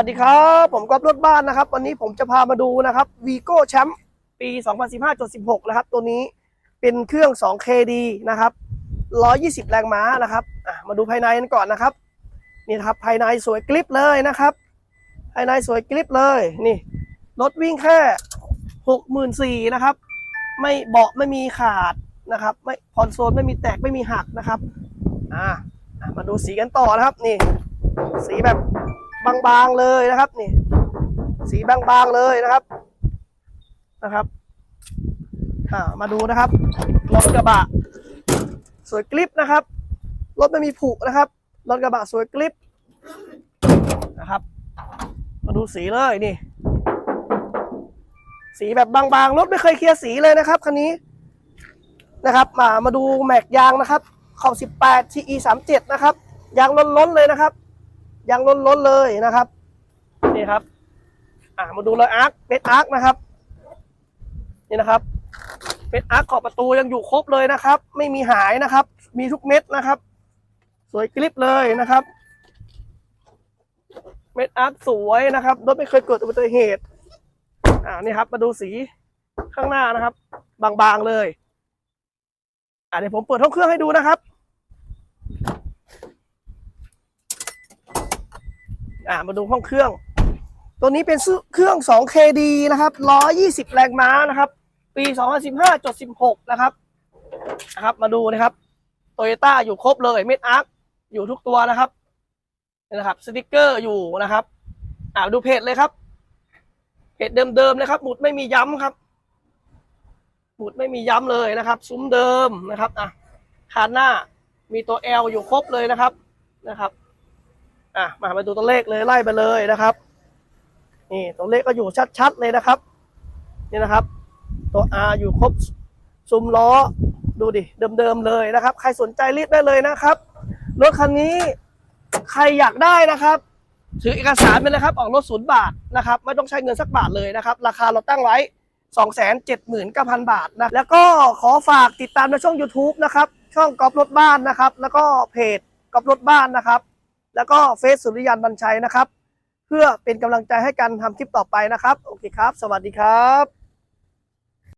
สวัสดีครับ ผมกอฟรถบ้านนะครับ วันนี้ผมจะพามาดูนะครับวีโก้แชมป์ปี 2015.16 นะครับ ตัวนี้เป็นเครื่อง 2KD นะครับ 120 แรงม้านะครับมาดูภายในกันก่อนนะครับ นี่ครับภายในสวยกริปเลยนะครับ ภายในสวยกริปเลย นี่รถวิ่งแค่ 64,000นะครับ ไม่เบาะไม่มีขาดนะครับ ไม่คอนโซลไม่มีแตกไม่มีหักนะครับ อ่ามาดูสีกันต่อนะครับ นี่ สีแบบ บางๆเลยนะครับนี่ สีบางๆเลยนะครับนะครับอ่ามาดูนะครับรถกระบะ สวยกริปนะครับรถไม่มีผุนะครับรถกระบะสวยกริปนะครับ มาดูสีเลยนี่ สีแบบบางๆรถไม่เคยเคลียร์สีเลยนะครับคันนี้นะครับ มามาดูแม็กยางนะครับขอบ 18 TE 37 นะครับ ยางล้นๆเลยนะครับ ยางล้นๆเลยนะครับนี่ครับ อ่ามาดูรอยอาร์คเป็นอาร์คนะครับนี่นะครับเป็นอาร์คขอบประตูยังอยู่ครบเลยนะครับ ไม่มีหายนะครับ มีทุกเม็ดนะครับ สวยกริบเลยนะครับเม็ดอาร์คสวยนะครับรถไม่เคยเกิดอุบัติเหตุอ่านี่ครับ มาดูสีข้างหน้านะครับ บางๆเลย อ่าเดี๋ยวผมเปิดห้องเครื่องให้ดูนะครับ อ่ามาดูห้องเครื่อง ตัวนี้เป็นเครื่อง 2KD นะครับ 120 แรงม้านะครับ ปี 2015.16 นะครับ นะครับ มาดูนะครับโตโยต้าอยู่ครบเลยเม็ดอาร์คอยู่ทุกตัวนะครับนี่นะครับสติกเกอร์อยู่นะครับ อ่าดูเพจเลยครับเพจเดิมๆเลยครับหมุดไม่มีย้ำครับหมุดไม่มีย้ำเลยนะครับ ซุ้มเดิมนะครับอะคานหน้ามีตัว L อยู่ครบเลยนะครับนะครับ อะมามาดูตัวเลขเลยไล่ไปเลยนะครับนี่ตัวเลขก็อยู่ชัดๆเลยนะครับนี่นะครับ ตัว R อยู่ครบซุ้มล้อดูดิเดิมๆเลยนะครับ ใครสนใจรีบได้เลยนะครับรถคันนี้ใครอยากได้นะครับถือเอกสารไปเลยครับ ออกรถศูนย์บาทนะครับไม่ต้องใช้เงินสักบาทเลยนะครับ ราคาเราตั้งไว้ 279,000 บาทนะแล้วก็ขอฝากติดตามในช่อง YouTube นะครับ ช่องกอบรถบ้านนะครับ แล้วก็เพจกอบรถบ้านนะครับ แล้วก็เฟซสุริยันบัญชัยนะครับ เพื่อเป็นกำลังใจให้กันทำคลิปต่อไปนะครับ โอเคครับ สวัสดีครับ